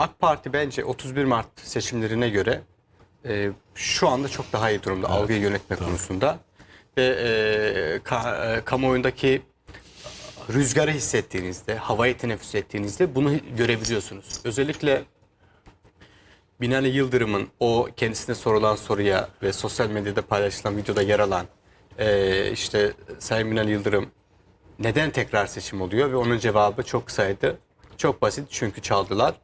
AK Parti bence 31 Mart seçimlerine göre e, şu anda çok daha iyi durumda algıyı yönetme konusunda. Ve e, ka- e, kamuoyundaki rüzgarı hissettiğinizde, havayı teneffüs ettiğinizde bunu görebiliyorsunuz. Özellikle Binali Yıldırım'ın o kendisine sorulan soruya ve sosyal medyada paylaşılan videoda yer alan e, işte Sayın Binali Yıldırım neden tekrar seçim oluyor ve onun cevabı çok kısaydı. Çok basit çünkü çaldılar.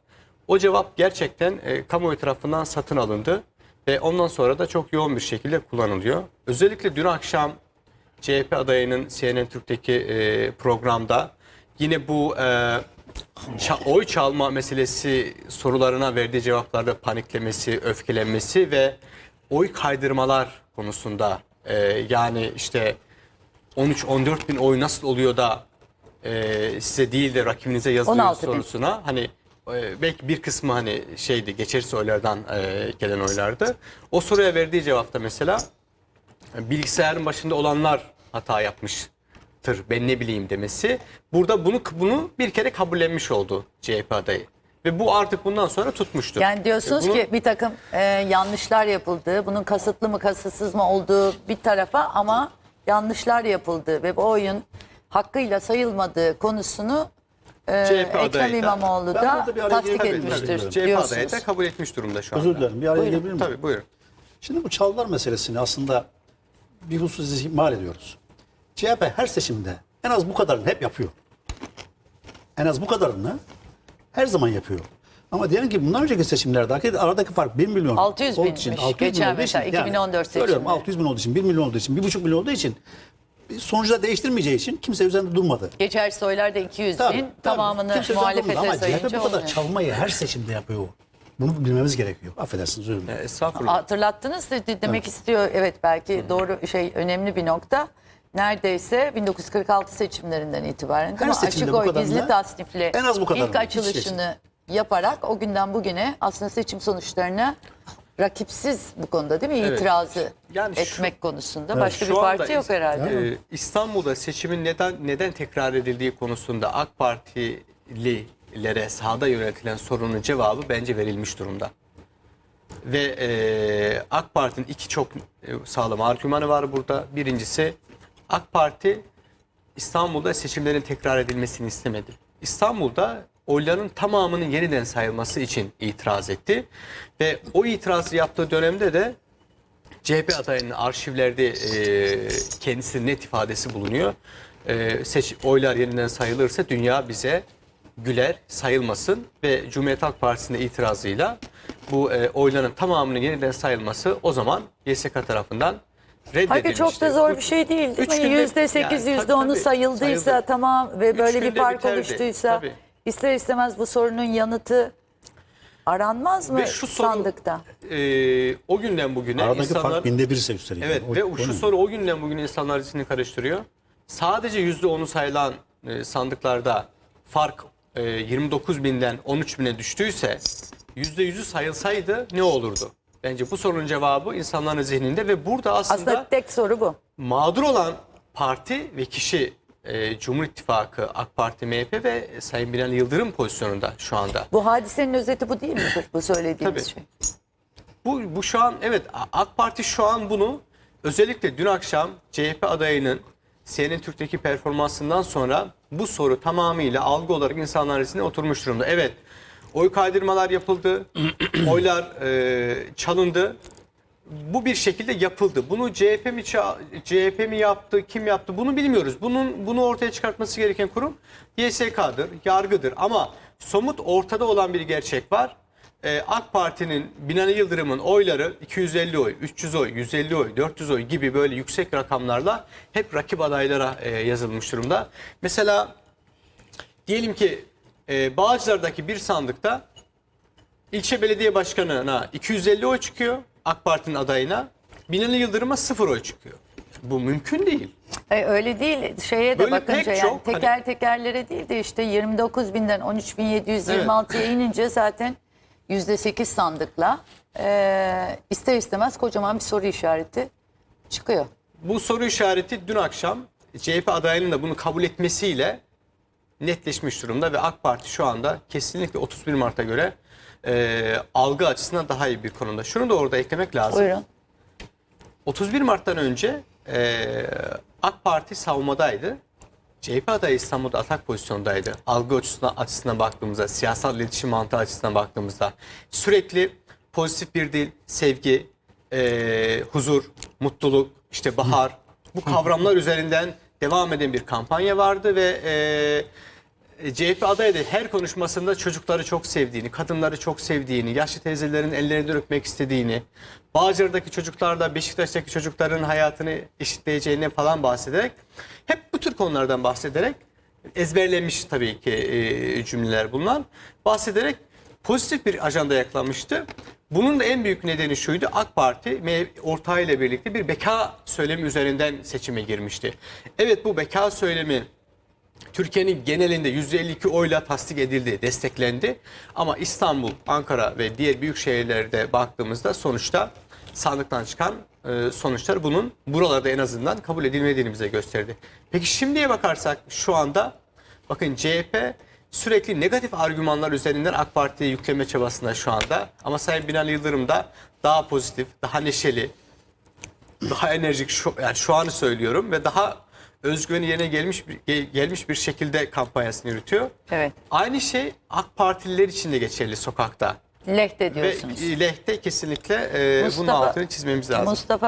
O cevap gerçekten e, kamuoyu tarafından satın alındı ve ondan sonra da çok yoğun bir şekilde kullanılıyor. Özellikle dün akşam CHP adayının CNN Türk'teki e, programda yine bu e, ça- oy çalma meselesi sorularına verdiği cevaplarda paniklemesi, öfkelenmesi ve oy kaydırmalar konusunda e, yani işte 13-14 bin oy nasıl oluyor da e, size değil de rakibinize yazılıyor 16 bin. sorusuna hani e, belki bir kısmı hani şeydi geçersiz oylardan e, gelen oylardı. O soruya verdiği cevapta mesela bilgisayarın başında olanlar hata yapmıştır ben ne bileyim demesi. Burada bunu bunu bir kere kabullenmiş oldu CHP adayı. Ve bu artık bundan sonra tutmuştur. Yani diyorsunuz Bunu- ki bir takım e, yanlışlar yapıldı. Bunun kasıtlı mı kasıtsız mı olduğu bir tarafa ama yanlışlar yapıldı ve bu oyun hakkıyla sayılmadığı konusunu e, CHP adayı Ekrem da- İmamoğlu Ben da burada bir araya tasdik etmiştir. CHP adayı diyorsunuz. da kabul etmiş durumda şu anda. Özür dilerim. Bir araya Buyurun. girebilir miyim? Tabii buyurun. Şimdi bu çaldılar meselesini aslında bir husus ihmal ediyoruz. CHP her seçimde en az bu kadarını hep yapıyor. En az bu kadarını her zaman yapıyor. Ama diyelim ki bundan önceki seçimlerdeki aradaki fark 1 milyon 600 olduğu binmiş. için, 600 bin Geçen olduğu için, mesela 2014 söylüyorum, seçimleri. 600 bin olduğu için, 1 milyon olduğu için, 1,5 milyon olduğu için sonuçta değiştirmeyeceği için kimse üzerinde durmadı. Geçersiz oylar da 200 Tabii, bin tabii. tamamını Kimse üzerinde durmadı. muhalefete Ama CHP sayınca bu kadar olmuyor. çalmayı her seçimde yapıyor. Bunu bilmemiz gerekiyor. Affedersiniz özür dilerim. E, Estağfurullah. Hatırlattınız da demek istiyor evet belki doğru şey önemli bir nokta. Neredeyse 1946 seçimlerinden itibaren Her Açık oy gizli tasnifle en az bu kadarını, ilk açılışını yaparak o günden bugüne aslında seçim sonuçlarına rakipsiz bu konuda değil mi? Evet. İtirazı Yani şu- etmek konusunda başka bir parti yok herhalde. e, İstanbul'da seçimin neden neden tekrar edildiği konusunda AK Partililere sahada yönetilen sorunun cevabı bence verilmiş durumda. Ve e, AK Parti'nin iki çok e, sağlam argümanı var burada. Birincisi AK Parti İstanbul'da seçimlerin tekrar edilmesini istemedi. İstanbul'da oyların tamamının yeniden sayılması için itiraz etti. Ve o itirazı yaptığı dönemde de CHP adayının arşivlerde e, kendisi net ifadesi bulunuyor. E, seç, oylar yeniden sayılırsa dünya bize güler sayılmasın ve Cumhuriyet Halk Partisi'nin itirazıyla bu e, oyların tamamının yeniden sayılması o zaman YSK tarafından reddedilmişti. Hayır çok da zor bir şey değil. Üç değil mi? günde- Yüzde sekiz, Yani yüzde tabii, onu tabii, sayıldıysa sayıldı. tamam ve Üç böyle bir fark biterdi. oluştuysa Tabii. İster istemez bu sorunun yanıtı aranmaz mı Ve şu soru- sandıkta? E, o günden bugüne Aradaki insanlar... fark binde birse üstelik. Evet O- ve o şu ne? soru o günden bugüne insanlar zihnini karıştırıyor. Sadece yüzde onu sayılan e, sandıklarda fark e, 29 binden 13 bine düştüyse yüzde yüzü sayılsaydı ne olurdu? Bence bu sorunun cevabı insanların zihninde ve burada aslında, Aslında tek soru bu. mağdur olan parti ve kişi e, Cumhur İttifakı, AK Parti, MHP ve Sayın Binali Yıldırım pozisyonunda şu anda. Bu hadisenin özeti bu değil midir bu söylediğimiz Tabii. şey? Bu, bu şu an evet AK Parti şu an bunu özellikle dün akşam CHP adayının CNN Türk'teki performansından sonra bu soru tamamıyla algı olarak insanların zihnine oturmuş durumda. Evet oy kaydırmalar yapıldı, oylar e, çalındı. Bu bir şekilde yapıldı. Bunu CHP mi CHP mi yaptı, kim yaptı bunu bilmiyoruz. Bunun bunu ortaya çıkartması gereken kurum YSK'dır, yargıdır. Ama somut ortada olan bir gerçek var. Ee, AK Parti'nin Binali Yıldırım'ın oyları 250 oy, 300 oy, 150 oy, 400 oy gibi böyle yüksek rakamlarla hep rakip adaylara e, yazılmış durumda. Mesela diyelim ki e, Bağcılar'daki bir sandıkta ilçe belediye başkanına 250 oy çıkıyor AK Parti'nin adayına. Binali Yıldırım'a 0 oy çıkıyor. Bu mümkün değil. E, öyle değil. Şeye de Böyle bakınca yani çok, hani- teker tekerlere değil de işte 29 binden 13.726'ya inince zaten yüzde sekiz sandıkla e, ister istemez kocaman bir soru işareti çıkıyor. Bu soru işareti dün akşam CHP adayının da bunu kabul etmesiyle netleşmiş durumda ve AK Parti şu anda kesinlikle 31 Mart'a göre e, algı açısından daha iyi bir konumda. Şunu da orada eklemek lazım. Buyurun. 31 Mart'tan önce e, AK Parti savunmadaydı. CHP adayı İstanbul'da atak pozisyondaydı. Algı açısından, açısından baktığımızda, siyasal iletişim mantığı açısından baktığımızda sürekli pozitif bir dil, sevgi, e, huzur, mutluluk, işte bahar bu kavramlar üzerinden devam eden bir kampanya vardı ve e, CHP adayı da her konuşmasında çocukları çok sevdiğini, kadınları çok sevdiğini, yaşlı teyzelerin ellerini öpmek istediğini, Bağcılar'daki çocuklarla Beşiktaş'taki çocukların hayatını eşitleyeceğini falan bahsederek hep bu tür konulardan bahsederek ezberlenmiş tabii ki e, cümleler bunlar. Bahsederek pozitif bir ajanda yakalamıştı. Bunun da en büyük nedeni şuydu. AK Parti ortağıyla birlikte bir beka söylemi üzerinden seçime girmişti. Evet bu beka söylemi Türkiye'nin genelinde %52 oyla tasdik edildi, desteklendi. Ama İstanbul, Ankara ve diğer büyük şehirlerde baktığımızda sonuçta sandıktan çıkan e, sonuçlar bunun buralarda en azından kabul edilmediğini bize gösterdi. Peki şimdiye bakarsak şu anda bakın CHP sürekli negatif argümanlar üzerinden AK Parti'ye yükleme çabasında şu anda. Ama Sayın Binali Yıldırım da daha pozitif, daha neşeli, daha enerjik şu, yani şu anı söylüyorum ve daha özgüveni yerine gelmiş bir, gel- gelmiş bir şekilde kampanyasını yürütüyor. Evet. Aynı şey AK Partililer için de geçerli sokakta. Lehte Ve diyorsunuz. lehte kesinlikle e, bunun Mustafa- altını çizmemiz lazım. Mustafa